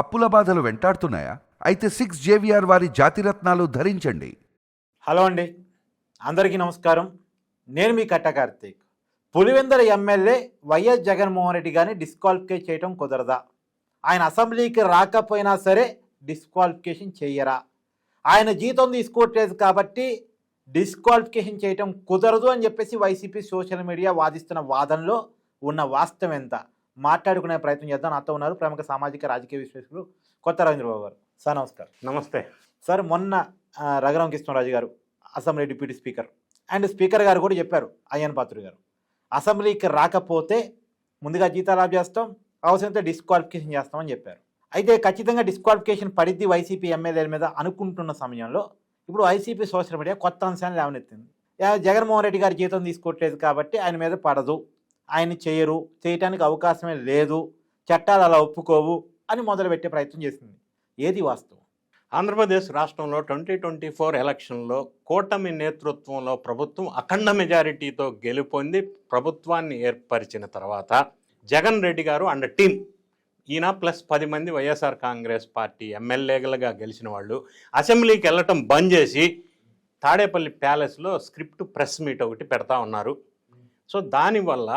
అప్పుల బాధలు వెంటాడుతున్నాయా? అయితే సిక్స్ జేవిఆర్ వారి జాతిరత్నాలు ధరించండి. హలో అండి. అందరికీ నమస్కారం. నేను మీ కట్ట కార్తీక్. పులివెందల ఎమ్మెల్యే వైఎస్ జగన్మోహన్ రెడ్డి గారిని డిస్క్వాలిఫికేట్ చేయటం కుదరదా? ఆయన అసెంబ్లీకి రాకపోయినా సరే డిస్క్వాలిఫికేషన్ చెయ్యరా ఆయన జీతం తీసుకోవట్లేదు కాబట్టి డిస్క్వాలిఫికేషన్ చేయటం కుదరదు అని చెప్పేసి వైసీపీ సోషల్ మీడియా వాదిస్తున్న వాదనలో ఉన్న వాస్తవం ఎంత? మాట్లాడుకునే ప్రయత్నం చేద్దాం. నాతో ఉన్నారు ప్రముఖ సామాజిక రాజకీయ విశ్లేషకులు కొత్త రవీంద్రబాబు గారు. సార్ నమస్కారం. నమస్తే. సార్ మొన్న రఘురామ కృష్ణరాజు గారు assembly deputy speaker and speaker గారు కూడా చెప్పారు అయ్యన్ పాత్రుడు గారు. అసెంబ్లీకి రాకపోతే ముందుగా జీతాలు ఆఫ్ చేస్తాం అవసరమైతే డిస్క్వాలిఫికేషన్ చేస్తామని చెప్పారు. అయితే ఖచ్చితంగా డిస్క్వాలిఫికేషన్ పడిద్ది వైసీపీ ఎమ్మెల్యేల మీద అనుకుంటున్న సమయంలో ఇప్పుడు వైసీపీ సోషల్ మీడియా కొత్త అంశాన్ని లేవనెత్తింది. జగన్మోహన్ రెడ్డి గారి జీతం తీసుకోవట్లేదు కాబట్టి ఆయన మీద పడదు. ఆయన చేయరు చేయటానికి అవకాశమే లేదు చట్టాలు అలా ఒప్పుకోవు అని మొదలుపెట్టే ప్రయత్నం చేసింది. ఏది వాస్తవం? ఆంధ్రప్రదేశ్ రాష్ట్రంలో ట్వంటీ ట్వంటీ ఫోర్ ఎలక్షన్లో కూటమి నేతృత్వంలో ప్రభుత్వం అఖండ మెజారిటీతో గెలుపొంది ప్రభుత్వాన్ని ఏర్పరిచిన తర్వాత జగన్ రెడ్డి గారు అండ్ టీం ఈయన ప్లస్ పది మంది వైఎస్ఆర్ కాంగ్రెస్ పార్టీ ఎమ్మెల్యేలుగా గెలిచిన వాళ్ళు అసెంబ్లీకి వెళ్ళటం బంద్ చేసి తాడేపల్లి ప్యాలెస్లో స్క్రిప్ట్ ప్రెస్ మీట్ ఒకటి పెడతా ఉన్నారు. సో దానివల్ల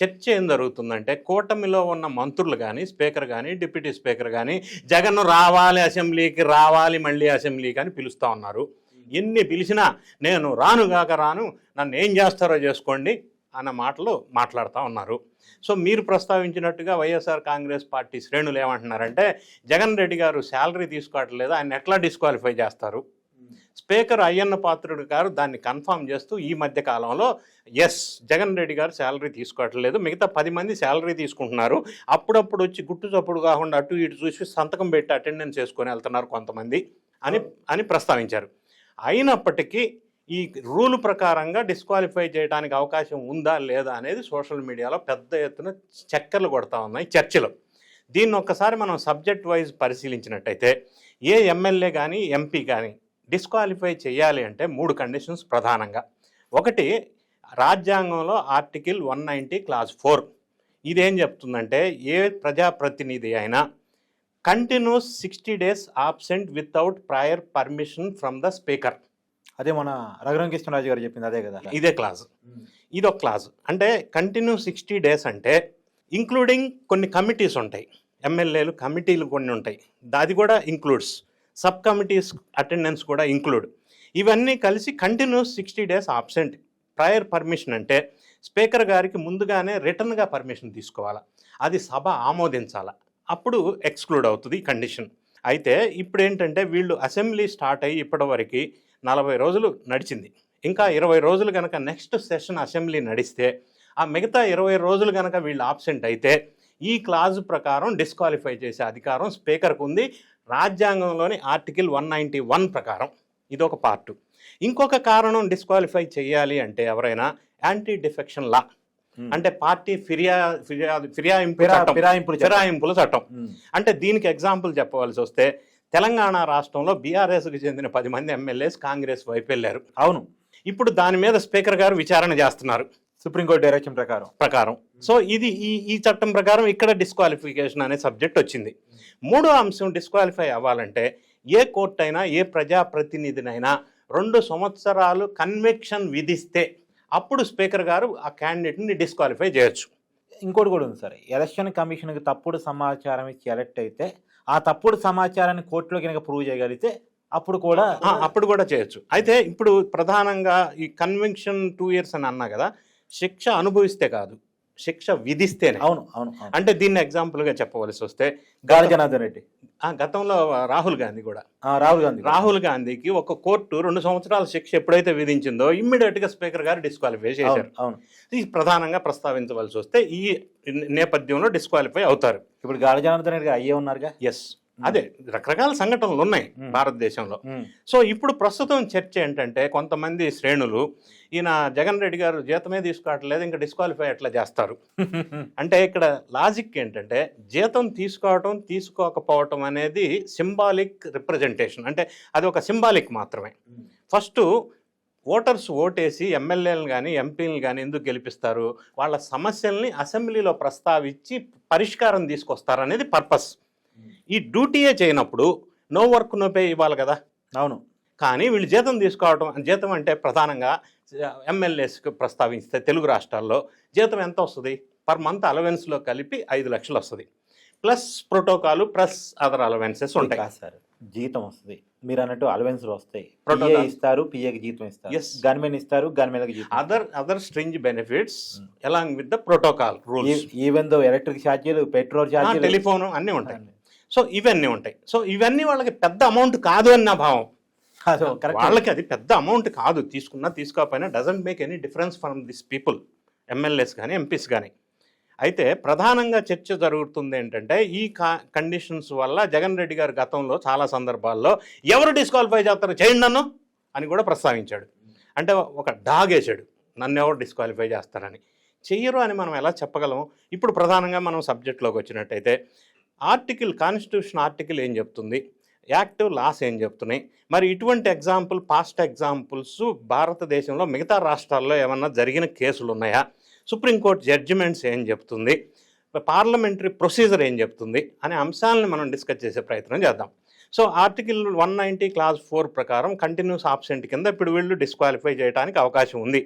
చర్చ ఏం జరుగుతుందంటే కూటమిలో ఉన్న మంత్రులు కానీ స్పీకర్ కానీ డిప్యూటీ స్పీకర్ కానీ జగన్ రావాలి అసెంబ్లీకి రావాలి మళ్ళీ అసెంబ్లీకి అని పిలుస్తూ ఉన్నారు. ఎన్ని పిలిచినా నేను రానుగాక రాను నన్ను ఏం చేస్తారో చేసుకోండి అన్న మాటలు మాట్లాడుతూ ఉన్నారు. సో మీరు ప్రస్తావించినట్టుగా వైఎస్ఆర్ కాంగ్రెస్ పార్టీ శ్రేణులు ఏమంటున్నారంటే జగన్ రెడ్డి గారు శాలరీ తీసుకోవట్లేదు ఆయన ఎట్లా డిస్క్వాలిఫై చేస్తారు? స్పీకర్ అయ్యన్న పాత్రుడు గారు దాన్ని కన్ఫర్మ్ చేస్తూ ఈ మధ్య కాలంలో ఎస్ జగన్ రెడ్డి గారు శాలరీ తీసుకోవట్లేదు. మిగతా పది మంది శాలరీ తీసుకుంటున్నారు. అప్పుడప్పుడు వచ్చి గుట్టు చప్పుడు కాకుండా అటు ఇటు చూసి సంతకం పెట్టి అటెండెన్స్ చేసుకొని వెళ్తున్నారు కొంతమంది అని అని ప్రస్తావించారు. అయినప్పటికీ ఈ రూల్ ప్రకారంగా డిస్క్వాలిఫై చేయడానికి అవకాశం ఉందా లేదా అనేది సోషల్ మీడియాలో పెద్ద ఎత్తున చక్కర్లు కొడతా ఉన్నాయి చర్చలు. దీన్ని ఒక్కసారి మనం సబ్జెక్ట్ వైజ్ పరిశీలించినట్టయితే ఏ ఎమ్మెల్యే కానీ ఎంపీ కానీ డిస్క్వాలిఫై చేయాలి అంటే మూడు కండిషన్స్ ప్రధానంగా. ఒకటి రాజ్యాంగంలో article one ninety clause four. ఇదేం చెప్తుందంటే ఏ ప్రజాప్రతినిధి అయినా continuous sixty days absent without prior permission from the speaker. అదే మన రఘురామ కృష్ణరాజు గారు చెప్పింది అదే కదా. ఇదే క్లాజ్ ఇది ఒక క్లాజ్ అంటే కంటిన్యూ సిక్స్టీ డేస్ అంటే ఇంక్లూడింగ్ కొన్ని కమిటీస్ ఉంటాయి. ఎమ్మెల్యేలు కమిటీలు కొన్ని ఉంటాయి. అది కూడా ఇంక్లూడ్స్. సబ్ కమిటీస్ అటెండెన్స్ కూడా ఇంక్లూడ్. ఇవన్నీ కలిసి continuous sixty days absent. Prior permission అంటే స్పీకర్ గారికి ముందుగానే రిటర్న్గా పర్మిషన్ తీసుకోవాలా. అది సభ ఆమోదించాలా. అప్పుడు ఎక్స్క్లూడ్ అవుతుంది కండిషన్. అయితే ఇప్పుడు ఏంటంటే వీళ్ళు అసెంబ్లీ స్టార్ట్ అయ్యి ఇప్పటివరకు నలభై రోజులు నడిచింది. ఇంకా ఇరవై రోజులు కనుక నెక్స్ట్ సెషన్ అసెంబ్లీ నడిస్తే ఆ మిగతా ఇరవై రోజులు కనుక వీళ్ళు ఆబ్సెంట్ అయితే ఈ క్లాజ్ ప్రకారం డిస్క్వాలిఫై చేసే అధికారం స్పీకర్కు ఉంది రాజ్యాంగంలోని ఆర్టికల్ వన్ నైంటీ వన్ ప్రకారం ఇదొక పార్ట్ ఇంకొక కారణం డిస్క్వాలిఫై చేయాలి అంటే ఎవరైనా యాంటీ డిఫెక్షన్ లా అంటే పార్టీ ఫిర్యా ఫిర్యాదు ఫిర్యాయింపు పిరా- చట్టం. పిరాయింపులు చట్టం. ఫిరాయింపుల చట్టం ఉమ్. అంటే దీనికి ఎగ్జాంపుల్ చెప్పవలసి వస్తే తెలంగాణ రాష్ట్రంలో బీఆర్ఎస్కి చెందిన పది మంది ఎమ్మెల్యేస్ కాంగ్రెస్ వైపు వెళ్ళారు అవును ఇప్పుడు దాని మీద స్పీకర్ గారు విచారణ చేస్తున్నారు సుప్రీంకోర్టు డైరెక్షన్ ప్రకారం. ప్రకారం. సో ఇది ఈ ఈ చట్టం ప్రకారం ఇక్కడ డిస్క్వాలిఫికేషన్ అనే సబ్జెక్ట్ వచ్చింది. మూడో అంశం డిస్క్వాలిఫై అవ్వాలంటే ఏ కోర్టు అయినా ఏ ప్రజాప్రతినిధినైనా రెండు సంవత్సరాలు కన్విక్షన్ విధిస్తే అప్పుడు స్పీకర్ గారు ఆ క్యాండిడేట్ని డిస్క్వాలిఫై చేయొచ్చు. ఇంకోటి కూడా ఉంది సార్. ఎలక్షన్ కమిషన్కి తప్పుడు సమాచారం ఇచ్చి ఎలక్ట్ అయితే ఆ తప్పుడు సమాచారాన్ని కోర్టులో కనుక ప్రూవ్ చేయగలిగితే అప్పుడు కూడా అప్పుడు కూడా చేయొచ్చు. అయితే ఇప్పుడు ప్రధానంగా ఈ కన్విక్షన్ టూ ఇయర్స్ అని అన్నా కదా శిక్ష అనుభవిస్తే కాదు శిక్ష విధిస్తేనే. అవును అవును. అంటే దీన్ని ఎగ్జాంపుల్గా చెప్పవలసి వస్తే గాలి జనార్దన్ రెడ్డి. ఆ, గతంలో రాహుల్ గాంధీ కూడా. రాహుల్ గాంధీ. రాహుల్ గాంధీకి ఒక కోర్టు రెండు సంవత్సరాల శిక్ష ఎప్పుడైతే విధించిందో ఇమ్మీడియట్గా స్పీకర్ గారు డిస్క్వాలిఫై చేశారు. అవును. ఇది ప్రధానంగా ప్రస్తావించవలసి వస్తే ఈ నేపథ్యంలో డిస్క్వాలిఫై అవుతారు. ఇప్పుడు గాలి జనార్దన్ రెడ్డి అయ్యే ఉన్నారుగా? ఎస్ అదే రకరకాల సంఘటనలు ఉన్నాయి. భారతదేశంలో. సో ఇప్పుడు ప్రస్తుతం చర్చ ఏంటంటే కొంతమంది శ్రేణులు ఈయన జగన్ రెడ్డి గారు జీతమే తీసుకోవట్లేదు ఇంకా డిస్క్వాలిఫై ఎట్లా చేస్తారు. అంటే ఇక్కడ లాజిక్ ఏంటంటే జీతం తీసుకోవటం తీసుకోకపోవటం అనేది సింబాలిక్ రిప్రజెంటేషన్ అంటే అది ఒక సింబాలిక్ మాత్రమే. ఫస్ట్ ఓటర్స్ ఓటేసి ఎమ్మెల్యేలను కానీ ఎంపీలను కానీ ఎందుకు గెలిపిస్తారు? వాళ్ళ సమస్యల్ని అసెంబ్లీలో ప్రస్తావించి పరిష్కారం తీసుకొస్తారు అనేది పర్పస్. ఈ డ్యూటీయే చేయనప్పుడు నో వర్క్ నో పే ఇవ్వాలి కదా. అవును. కానీ వీళ్ళు జీతం తీసుకోవడం జీతం అంటే ప్రధానంగా ఎమ్మెల్యేస్కి ప్రస్తావిస్తే తెలుగు రాష్ట్రాల్లో జీతం ఎంత వస్తుంది? పర్ మంత్ అలవెన్స్లో కలిపి ఐదు లక్షలు వస్తుంది. Plus protocol plus other allowances ఉంటాయి. కాదు సార్ జీతం వస్తుంది. మీరు అన్నట్టు అలవెన్స్ వస్తాయి. PA ఇస్తారు పిఏకి జీతం ఇస్తారు. గన్మెన్ ఇస్తారు గన్మెన్కి జీతం other other string benefits along with the protocol rules even though electric ఛార్జీలు పెట్రోల్ ఛార్జీలు టెలిఫోన్ అన్నీ ఉంటాయి. సో ఇవన్నీ ఉంటాయి. సో ఇవన్నీ వాళ్ళకి పెద్ద అమౌంట్ కాదు అని నా భావం. కరెక్ట్ వాళ్ళకి అది పెద్ద అమౌంట్ కాదు. తీసుకున్నా తీసుకోకపోయినా doesn't make any difference from this people MLAs కానీ ఎంపీస్ కానీ అయితే ప్రధానంగా చర్చ జరుగుతుంది ఏంటంటే ఈ కా కండిషన్స్ వల్ల జగన్ రెడ్డి గారు గతంలో చాలా సందర్భాల్లో ఎవరు డిస్క్వాలిఫై చేస్తారు చేయండి నన్ను అని కూడా ప్రస్తావించాడు. అంటే ఒక డాగ్ వేసాడు. నన్ను ఎవరు డిస్క్వాలిఫై చేస్తారని. చెయ్యరు అని మనం ఎలా చెప్పగలం ఇప్పుడు ప్రధానంగా మనం సబ్జెక్ట్లోకి వచ్చినట్టయితే ఆర్టికల్ కాన్స్టిట్యూషన్ ఆర్టికల్ ఏం చెప్తుంది? యాక్టివ్ లాస్ ఏం చెప్తున్నాయి? మరి ఇటువంటి ఎగ్జాంపుల్ పాస్ట్ ఎగ్జాంపుల్స్ భారతదేశంలో మిగతా రాష్ట్రాల్లో ఏమన్నా జరిగిన కేసులు ఉన్నాయా? సుప్రీంకోర్టు జడ్జిమెంట్స్ ఏం చెప్తుంది? పార్లమెంటరీ ప్రొసీజర్ ఏం చెప్తుంది? అనే అంశాలను మనం డిస్కస్ చేసే ప్రయత్నం చేద్దాం. So article one ninety clause four ప్రకారం కంటిన్యూస్ ఆబ్సెంట్ కింద ఇప్పుడు వీళ్ళు డిస్క్వాలిఫై చేయడానికి అవకాశం ఉంది.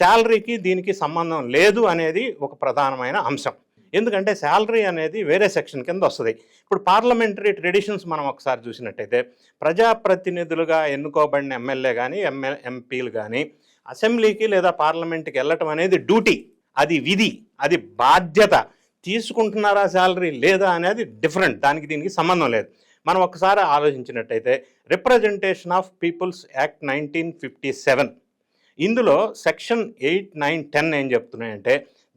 శాలరీకి దీనికి సంబంధం లేదు అనేది ఒక ప్రధానమైన అంశం. ఎందుకంటే శాలరీ అనేది వేరే సెక్షన్ కింద వస్తుంది. ఇప్పుడు పార్లమెంటరీ ట్రెడిషన్స్ మనం ఒకసారి చూసినట్టయితే ప్రజాప్రతినిధులుగా ఎన్నుకోబడిన ఎమ్మెల్యే కానీ ఎంఎల్ ఎంపీలు కానీ అసెంబ్లీకి లేదా పార్లమెంట్కి వెళ్ళటం అనేది డ్యూటీ అది విధి అది బాధ్యత. తీసుకుంటున్నారా శాలరీ లేదా అనేది డిఫరెంట్ దానికి దీనికి సంబంధం లేదు. మనం ఒకసారి ఆలోచించినట్టయితే representation of people's act nineteen fifty seven ఇందులో సెక్షన్ ఎయిట్ నైన్ టెన్ ఏం చెప్తున్నాయంటే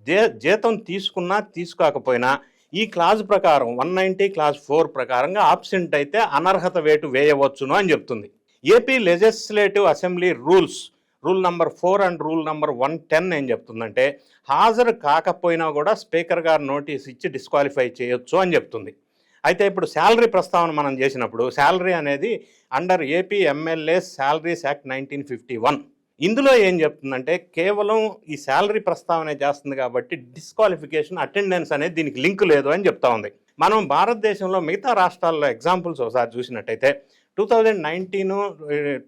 జే జీతం తీసుకున్నా తీసుకోకపోయినా ఈ క్లాజ్ ప్రకారం వన్ నైంటీ క్లాజ్ ఫోర్ ప్రకారంగా ఆబ్సెంట్ అయితే అనర్హత వేటు వేయవచ్చును అని చెప్తుంది. AP legislative assembly rules rule number four and rule number one ten ఏం చెప్తుందంటే హాజరు కాకపోయినా కూడా స్పీకర్ గారు నోటీస్ ఇచ్చి డిస్క్వాలిఫై చేయొచ్చు అని చెప్తుంది. అయితే ఇప్పుడు శాలరీ ప్రస్తావన మనం చేసినప్పుడు శాలరీ అనేది under AP MLA salaries act nineteen fifty one. ఇందులో ఏం చెప్తుందంటే కేవలం ఈ శాలరీ ప్రస్తావన చేస్తుంది కాబట్టి డిస్క్వాలిఫికేషన్ అటెండెన్స్ అనేది దీనికి లింక్ లేదు అని చెప్తా ఉంది. మనం భారతదేశంలో మిగతా రాష్ట్రాల్లో ఎగ్జాంపుల్స్ ఒకసారి చూసినట్టయితే two thousand nineteen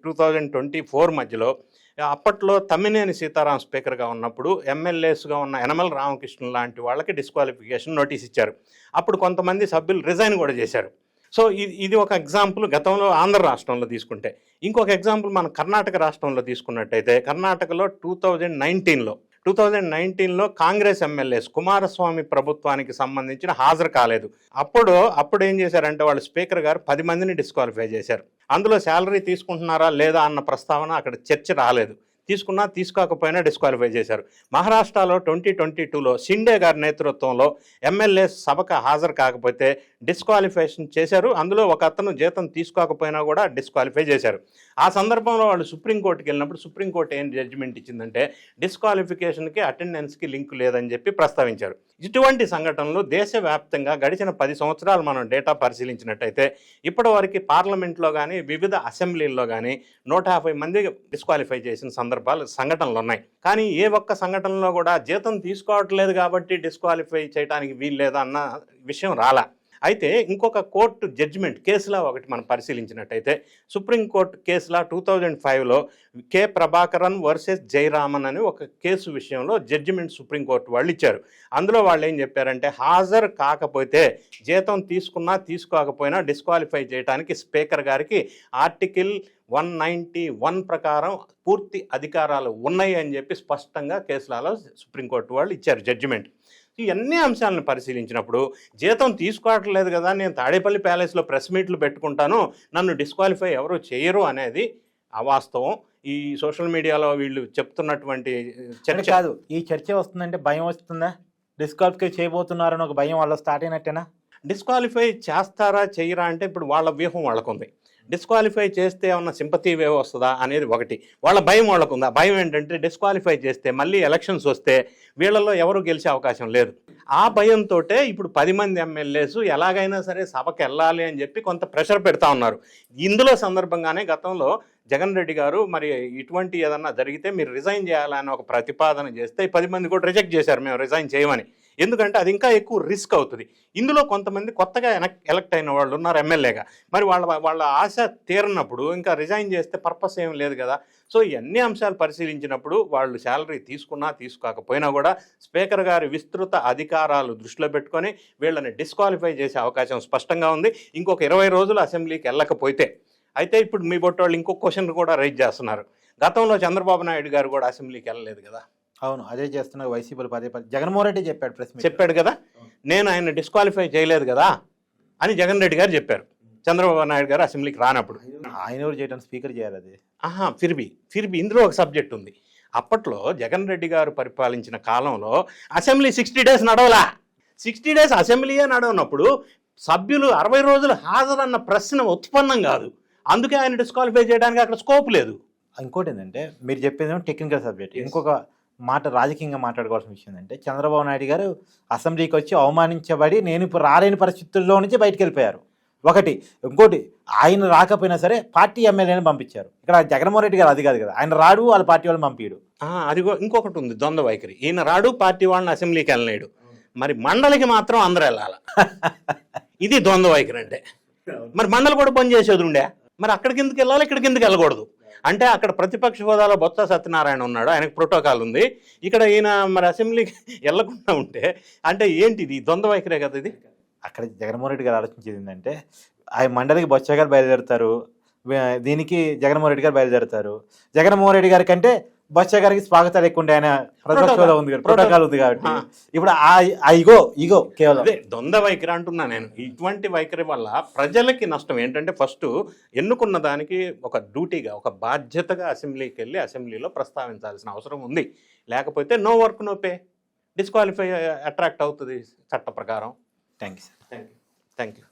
two thousand twenty four మధ్యలో అప్పట్లో తమ్మినేని సీతారాం స్పీకర్గా ఉన్నప్పుడు ఎమ్మెల్యేస్గా ఉన్న యనమల రామకృష్ణ లాంటి వాళ్ళకి డిస్క్వాలిఫికేషన్ నోటీస్ ఇచ్చారు. అప్పుడు కొంతమంది సభ్యులు రిజైన్ కూడా చేశారు. సో ఇది ఇది ఒక ఎగ్జాంపుల్ గతంలో ఆంధ్ర రాష్ట్రంలో తీసుకుంటే. ఇంకొక ఎగ్జాంపుల్ మన కర్ణాటక రాష్ట్రంలో తీసుకున్నట్టయితే కర్ణాటకలో టూ థౌజండ్ నైన్టీన్లో టూ థౌజండ్ నైన్టీన్లో కాంగ్రెస్ ఎమ్మెల్యేస్ కుమారస్వామి ప్రభుత్వానికి సంబంధించిన హాజరు కాలేదు. అప్పుడు అప్పుడు ఏం చేశారంటే వాళ్ళు స్పీకర్ గారు పది మందిని డిస్క్వాలిఫై చేశారు. అందులో శాలరీ తీసుకుంటున్నారా లేదా అన్న ప్రస్తావన అక్కడ చర్చ రాలేదు. తీసుకున్నా తీసుకోకపోయినా డిస్క్వాలిఫై చేశారు. మహారాష్ట్రలో ట్వంటీ ట్వంటీ టూలో షిండే గారి నేతృత్వంలో ఎమ్మెల్యే సభకు హాజరు కాకపోతే డిస్క్వాలిఫికేషన్ చేశారు. అందులో ఒక అతను జీతం తీసుకోకపోయినా కూడా డిస్క్వాలిఫై చేశారు. ఆ సందర్భంలో వాళ్ళు సుప్రీంకోర్టుకి వెళ్ళినప్పుడు సుప్రీంకోర్టు ఏం జడ్జిమెంట్ ఇచ్చిందంటే డిస్క్వాలిఫికేషన్కి అటెండెన్స్కి లింక్ లేదని చెప్పి ప్రస్తావించారు. ఇటువంటి సంఘటనలు దేశవ్యాప్తంగా గడిచిన పది సంవత్సరాలు మనం డేటా పరిశీలించినట్టయితే ఇప్పటివరకు పార్లమెంట్లో కానీ వివిధ అసెంబ్లీల్లో కానీ నూట యాభై మంది డిస్క్వాలిఫై చేసిన సందర్భాలు సంఘటనలు ఉన్నాయి. కానీ ఏ ఒక్క సంఘటనలో కూడా జీతం తీసుకోవట్లేదు కాబట్టి డిస్క్వాలిఫై చేయడానికి వీల్లేదా అన్న విషయం రాలా. అయితే ఇంకొక కోర్టు జడ్జిమెంట్ కేసులా ఒకటి మనం పరిశీలించినట్టయితే సుప్రీంకోర్టు కేసులా టూ థౌజండ్ ఫైవ్లో కె ప్రభాకరన్ వర్సెస్ జయరామన్ అని ఒక కేసు విషయంలో జడ్జిమెంట్ సుప్రీంకోర్టు వాళ్ళు ఇచ్చారు. అందులో వాళ్ళు ఏం చెప్పారంటే హాజరు కాకపోతే జీతం తీసుకున్నా తీసుకోకపోయినా డిస్క్వాలిఫై చేయడానికి స్పీకర్ గారికి ఆర్టికల్ వన్ నైంటీ వన్ ప్రకారం పూర్తి అధికారాలు ఉన్నాయి అని చెప్పి స్పష్టంగా కేసులలో సుప్రీంకోర్టు వాళ్ళు ఇచ్చారు జడ్జిమెంట్. ఈ అన్ని అంశాలను పరిశీలించినప్పుడు జీతం తీసుకోవట్లేదు కదా నేను తాడేపల్లి ప్యాలెస్లో ప్రెస్ మీట్లు పెట్టుకుంటాను నన్ను డిస్క్వాలిఫై ఎవరు చేయరు అనేది అవాస్తవం ఈ సోషల్ మీడియాలో వీళ్ళు చెప్తున్నటువంటి చర్చ కాదు ఈ చర్చ వస్తుందంటే భయం వస్తుందా? డిస్క్వాలిఫై చేయబోతున్నారని ఒక భయం వాళ్ళ స్టార్ట్ అయినట్టేనా? డిస్క్వాలిఫై చేస్తారా చేయరా అంటే ఇప్పుడు వాళ్ళ వ్యూహం వాళ్ళకుంది. డిస్క్వాలిఫై చేస్తే ఏమన్నా సింపతి వేవ్ వస్తుందా అనేది ఒకటి. వాళ్ళ భయం వాళ్ళకు ఉంది. ఆ భయం ఏంటంటే డిస్క్వాలిఫై చేస్తే మళ్ళీ ఎలక్షన్స్ వస్తే వీళ్ళలో ఎవరు గెలిచే అవకాశం లేదు. ఆ భయంతో ఇప్పుడు పది మంది ఎమ్మెల్యేస్ ఎలాగైనా సరే సభకు వెళ్ళాలి అని చెప్పి కొంత ప్రెషర్ పెడతా ఉన్నారు. ఇందులో సందర్భంగానే గతంలో జగన్ రెడ్డి గారు మరి ఇటువంటి ఏదన్నా జరిగితే మీరు రిజైన్ చేయాలని ఒక ప్రతిపాదన చేస్తే పది మంది కూడా రిజెక్ట్ చేశారు. మేము రిజైన్ చేయమని. ఎందుకంటే అది ఇంకా ఎక్కువ రిస్క్ అవుతుంది. ఇందులో కొంతమంది కొత్తగా ఎలక్ట్ అయిన వాళ్ళు ఉన్నారు ఎమ్మెల్యేగా. మరి వాళ్ళ వాళ్ళ ఆశ తీరినప్పుడు ఇంకా రిజైన్ చేస్తే పర్పస్ ఏం లేదు కదా. సో ఇవన్నీ అంశాలు పరిశీలించినప్పుడు వాళ్ళు శాలరీ తీసుకున్నా తీసుకోకపోయినా కూడా స్పీకర్ గారి విస్తృత అధికారాలు దృష్టిలో పెట్టుకొని వీళ్ళని డిస్క్వాలిఫై చేసే అవకాశం స్పష్టంగా ఉంది. ఇంకొక ఇరవై రోజులు అసెంబ్లీకి వెళ్ళకపోతే. అయితే ఇప్పుడు మీ బొట్టోళ్ళు ఇంకొక క్వశ్చన్ కూడా రైజ్ చేస్తున్నారు. గతంలో చంద్రబాబు నాయుడు గారు కూడా అసెంబ్లీకి వెళ్ళలేదు కదా. అవును అదే చేస్తున్న వైసీపీలు పదే పదే. జగన్మోహన్ రెడ్డి చెప్పాడు ప్రెస్ చెప్పాడు కదా? నేను ఆయన డిస్క్వాలిఫై చేయలేదు కదా? అని జగన్ రెడ్డి గారు చెప్పారు. చంద్రబాబు నాయుడు గారు అసెంబ్లీకి రానప్పుడు. ఆయన ఎవరు చేయడం స్పీకర్ చేయాలి అది. ఆహా ఫిర్బి. ఫిర్బి ఇందులో ఒక సబ్జెక్ట్ ఉంది. అప్పట్లో జగన్ రెడ్డి గారు పరిపాలించిన కాలంలో అసెంబ్లీ సిక్స్టీ డేస్ నడవలా. సిక్స్టీ డేస్ అసెంబ్లీయే నడవనప్పుడు సభ్యులు అరవై రోజులు హాజరన్న ప్రశ్న ఉత్పన్నం కాదు. అందుకే ఆయన డిస్క్వాలిఫై చేయడానికి అక్కడ స్కోప్ లేదు. ఇంకోటి ఏంటంటే మీరు చెప్పేది టెక్నికల్ సబ్జెక్ట్ ఇంకొక మాట రాజకీయంగా మాట్లాడుకోవాల్సిన విషయం ఏంటంటే చంద్రబాబు నాయుడు గారు అసెంబ్లీకి వచ్చి అవమానించబడి నేను ఇప్పుడు రాలేని పరిస్థితుల్లో నుంచి బయటకు వెళ్ళిపోయారు. ఒకటి. ఇంకోటి ఆయన రాకపోయినా సరే పార్టీ ఎమ్మెల్యేని పంపించారు. ఇక్కడ జగన్మోహన్ రెడ్డి గారు అది కాదు కదా ఆయన రాడు వాళ్ళ పార్టీ వాళ్ళని పంపించడు ఆ, అదిగో ఇంకొకటి ఉంది ద్వంద్వ వైఖరి. ఈయన రాడు పార్టీ వాళ్ళని అసెంబ్లీకి వెళ్ళలేడు. మరి మండలికి మాత్రం అందరూ వెళ్ళాల? ఇది ద్వంద్వ వైఖరి అంటే. మరి మండలి కూడా పని చేసేది ఉండే. మరి అక్కడికి ఎందుకు వెళ్ళాలి ఇక్కడికి ఎందుకు వెళ్ళకూడదు? అంటే అక్కడ ప్రతిపక్ష హోదాలో బొత్స సత్యనారాయణ ఉన్నాడు. ఆయనకు ప్రోటోకాల్ ఉంది. ఇక్కడ ఈయన మరి అసెంబ్లీకి వెళ్ళకుండా ఉంటే అంటే ఏంటి ఇది ద్వంద్వ వైఖరే కదా ఇది? అక్కడ జగన్మోహన్ రెడ్డి గారు ఆలోచించేది ఏంటంటే ఆ మండలికి బొత్స గారు బయలుదేరుతారు. దీనికి జగన్మోహన్ రెడ్డి గారు బయలుదేరుతారు. జగన్మోహన్ రెడ్డి గారి కంటే బొత్స గారికి స్వాగతాలు ఎక్కువ ఆయన ప్రతిపక్ష హోదా ఉంది కాబట్టి ప్రోటోకాల్. ఉంది కాబట్టి. ఇప్పుడు ఆ ఇగో ఇగో కేవలం. అదే ద్వంద్వ వైఖరి అంటున్నా నేను. ఇటువంటి వైఖరి వల్ల ప్రజలకి నష్టం ఏంటంటే ఫస్ట్ ఎన్నుకున్న దానికి ఒక డ్యూటీగా ఒక బాధ్యతగా అసెంబ్లీకి వెళ్ళి అసెంబ్లీలో ప్రస్తావించాల్సిన అవసరం ఉంది. లేకపోతే no work no pay. Disqualify attract అవుతుంది చట్ట ప్రకారం. Thank you sir thank you thank you